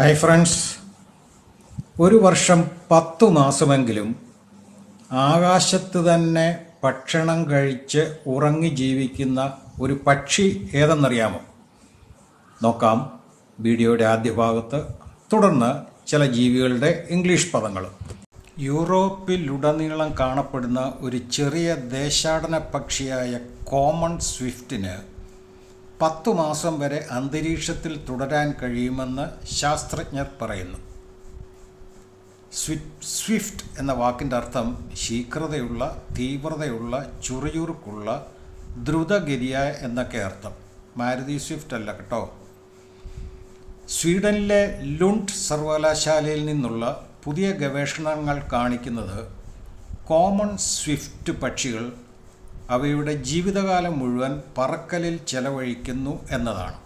Hi friends ഒരു വർഷം പത്തു മാസമെങ്കിലും ആകാശത്ത് തന്നെ ഭക്ഷണം കഴിച്ച് ഉറങ്ങി ജീവിക്കുന്ന ഒരു പക്ഷി ഏതെന്നറിയാമോ? നോക്കാം വീഡിയോയുടെ ആദ്യ ഭാഗത്ത്. തുടർന്ന് ചില ജീവികളുടെ ഇംഗ്ലീഷ് പദങ്ങൾ. യൂറോപ്പിലുടനീളം കാണപ്പെടുന്ന ഒരു ചെറിയ ദേശാടന പക്ഷിയായ കോമൺ സ്വിഫ്റ്റിന് പത്തു മാസം വരെ അന്തരീക്ഷത്തിൽ തുടരാൻ കഴിയുമെന്ന് ശാസ്ത്രജ്ഞർ പറയുന്നു. സ്വി- സ്വിഫ്റ്റ് എന്ന വാക്കിന്റെ അർത്ഥം ശീഘ്രതയുള്ള തീവ്രതയുള്ള ചുറിയുറുക്കുള്ള ദ്രുതഗതിയ എന്നൊക്കെ അർത്ഥം. മാരുതി സ്വിഫ്റ്റ് അല്ല കേട്ടോ. സ്വീഡനിലെ ലുണ്ട് സർവകലാശാലയിൽ നിന്നുള്ള പുതിയ ഗവേഷണങ്ങൾ കാണിക്കുന്നത് കോമൺ സ്വിഫ്റ്റ് പക്ഷികൾ അവയുടെ ജീവിതകാലം മുഴുവൻ പറക്കലിൽ ചെലവഴിക്കുന്നു എന്നതാണ്.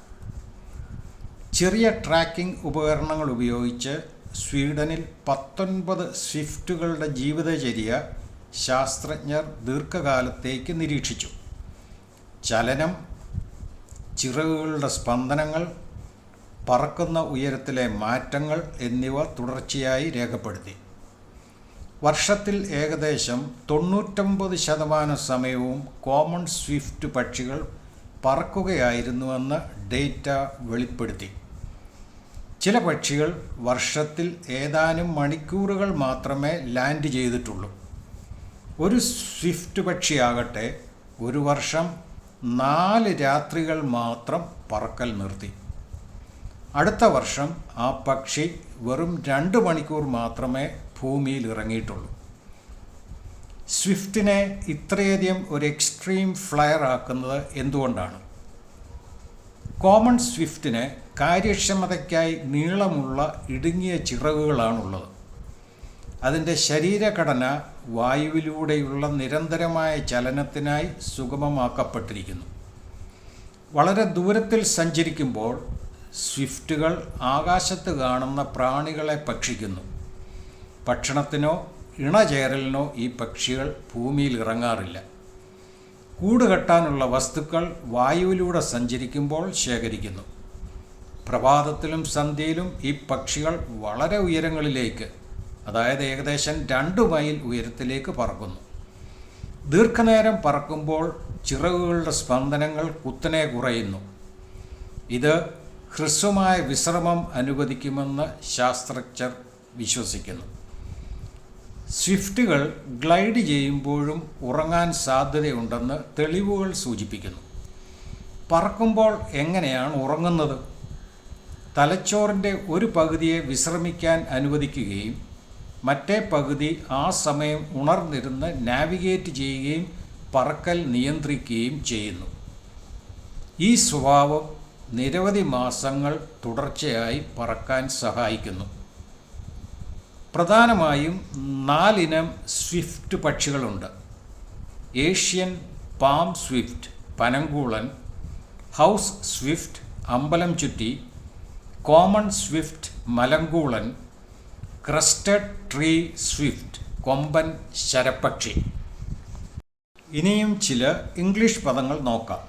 ചെറിയ ട്രാക്കിംഗ് ഉപകരണങ്ങൾ ഉപയോഗിച്ച് സ്വീഡനിൽ പത്തൊൻപത് സ്വിഫ്റ്റുകളുടെ ജീവിതചര്യ ശാസ്ത്രജ്ഞർ ദീർഘകാലത്തേക്ക് നിരീക്ഷിച്ചു. ചലനം ചിറകുകളുടെ സ്പന്ദനങ്ങൾ പറക്കുന്ന ഉയരത്തിലെ മാറ്റങ്ങൾ എന്നിവ തുടർച്ചയായി രേഖപ്പെടുത്തി. വർഷത്തിൽ ഏകദേശം തൊണ്ണൂറ്റൊമ്പത് ശതമാനം സമയവും കോമൺ സ്വിഫ്റ്റ് പക്ഷികൾ പറക്കുകയായിരുന്നുവെന്ന് ഡേറ്റ വെളിപ്പെടുത്തി. ചില പക്ഷികൾ വർഷത്തിൽ ഏതാനും മണിക്കൂറുകൾ മാത്രമേ ലാൻഡ് ചെയ്തിട്ടുള്ളൂ. ഒരു സ്വിഫ്റ്റ് പക്ഷിയാകട്ടെ ഒരു വർഷം നാല് രാത്രികൾ മാത്രം പറക്കൽ നിർത്തി. അടുത്ത വർഷം ആ പക്ഷി വെറും രണ്ട് മണിക്കൂർ മാത്രമേ ഭൂമിയിൽ ഇറങ്ങിയിട്ടുള്ളൂ. സ്വിഫ്റ്റിനെ ഇത്രയധികം ഒരു എക്സ്ട്രീം ഫ്ലയർ ആക്കുന്നത് എന്തുകൊണ്ടാണ്? കോമൺ സ്വിഫ്റ്റിന് കാര്യക്ഷമതയ്ക്കായി നീളമുള്ള ഇടുങ്ങിയ ചിറകുകളാണുള്ളത്. അതിന്റെ ശരീരഘടന വായുവിലൂടെയുള്ള നിരന്തരമായ ചലനത്തിനായി സുഗമമാക്കപ്പെട്ടിരിക്കുന്നു. വളരെ ദൂരത്തിൽ സഞ്ചരിക്കുമ്പോൾ സ്വിഫ്റ്റുകൾ ആകാശത്ത് കാണുന്ന പ്രാണികളെ ഭക്ഷിക്കുന്നു. ഭക്ഷണത്തിനോ ഇണചേരലിനോ ഈ പക്ഷികൾ ഭൂമിയിൽ ഇറങ്ങാറില്ല. കൂട് കെട്ടാനുള്ള വസ്തുക്കൾ വായുവിലൂടെ സഞ്ചരിക്കുമ്പോൾ ശേഖരിക്കുന്നു. പ്രഭാതത്തിലും സന്ധ്യയിലും ഈ പക്ഷികൾ വളരെ ഉയരങ്ങളിലേക്ക് അതായത് ഏകദേശം രണ്ട് മൈൽ ഉയരത്തിലേക്ക് പറക്കുന്നു. ദീർഘനേരം പറക്കുമ്പോൾ ചിറകുകളുടെ സ്പന്ദനങ്ങൾ കുത്തനെ കുറയുന്നു. ഇത് ഹ്രസ്വമായ വിശ്രമം അനുവദിക്കുമെന്ന് ശാസ്ത്രജ്ഞർ വിശ്വസിക്കുന്നു. സ്വിഫ്റ്റുകൾ ഗ്ലൈഡ് ചെയ്യുമ്പോഴും ഉറങ്ങാൻ സാധ്യതയുണ്ടെന്ന് തെളിവുകൾ സൂചിപ്പിക്കുന്നു. പറക്കുമ്പോൾ എങ്ങനെയാണ് ഉറങ്ങുന്നത്? തലച്ചോറിന്റെ ഒരു പകുതിയെ വിശ്രമിക്കാൻ അനുവദിക്കുകയും മറ്റേ പകുതി ആ സമയം ഉണർന്നിരുന്ന് നാവിഗേറ്റ് ചെയ്യുകയും പറക്കൽ നിയന്ത്രിക്കുകയും ചെയ്യുന്നു. ഈ സ്വഭാവം നിരവധി മാസങ്ങൾ തുടർച്ചയായി പറക്കാൻ സഹായിക്കുന്നു. പ്രധാനമായും നാലിനം സ്വിഫ്റ്റ് പക്ഷികളുണ്ട്. ഏഷ്യൻ പാം സ്വിഫ്റ്റ് പനങ്കൂളൻ ഹൗസ് സ്വിഫ്റ്റ് അമ്പലം ചുറ്റി കോമൺ സ്വിഫ്റ്റ് മലങ്കൂളൻ ക്രസ്റ്റഡ് ട്രീ സ്വിഫ്റ്റ് കൊമ്പൻ ശരപ്പക്ഷി. ഇനിയും ചില ഇംഗ്ലീഷ് പദങ്ങൾ നോക്കാം.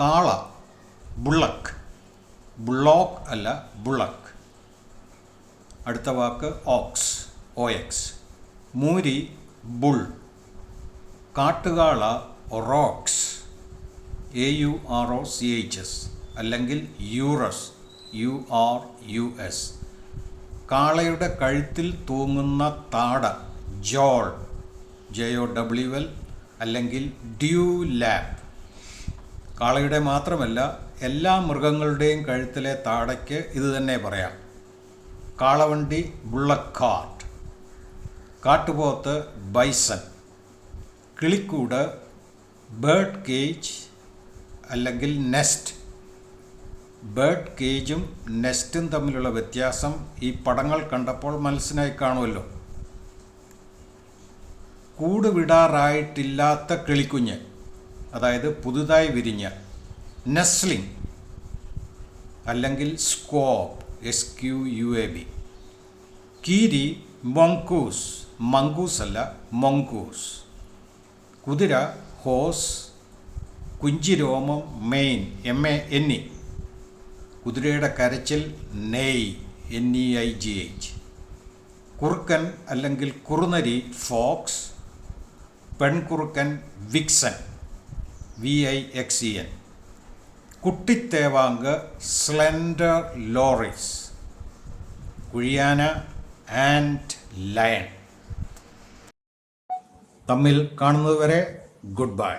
കാള ബുള്ളക്ക് ബുള്ളോക്ക് അല്ല ബുള്ളക്ക്. അടുത്ത വാക്ക് ഓക്സ് ഒ എക്സ് മൂരി bull. കാട്ടുകാള aurochs. A U R O C H S അല്ലെങ്കിൽ urus U R U S. കാളയുടെ കഴുത്തിൽ തൂങ്ങുന്ന താട jowl. J O W L അല്ലെങ്കിൽ ഡ്യൂ ലാപ്പ് കാളയുടെ മാത്രമല്ല എല്ലാ മൃഗങ്ങളുടെയും കഴുത്തിലെ താടയ്ക്ക് ഇത് തന്നെ പറയാം. കാളവണ്ടി ബുള്ളക്കാട്ട് കാട്ടുപോത്ത് ബൈസൺ. കിളിക്കൂട് ബേർഡ് കേജ് അല്ലെങ്കിൽ നെസ്റ്റ്. ബേർഡ് കേജും നെസ്റ്റും തമ്മിലുള്ള വ്യത്യാസം ഈ പടങ്ങൾ കണ്ടപ്പോൾ മനസ്സിനായി കാണുമല്ലോ. കൂട് വിടാറായിട്ടില്ലാത്ത കിളിക്കുഞ്ഞ് അതായത് പുതുതായി വിരിഞ്ഞ നെസ്ലിംഗ് അല്ലെങ്കിൽ squab S Q U A B കീരി മൊങ്കൂസ് മങ്കൂസ് അല്ല മൊങ്കൂസ് കുതിര horse കുഞ്ചിരോമം mane M A N E കുതിരയുടെ കരച്ചിൽ neigh N E I G H കുറുക്കൻ അല്ലെങ്കിൽ കുറുനരി fox പെൺകുറുക്കൻ vixen V I X E N കുട്ടിത്തേവാങ്ക് slender loris. കുഴിയാന ആൻഡ് ലയൺ. തമ്മിൽ കാണുന്നതുവരെ ഗുഡ് ബൈ.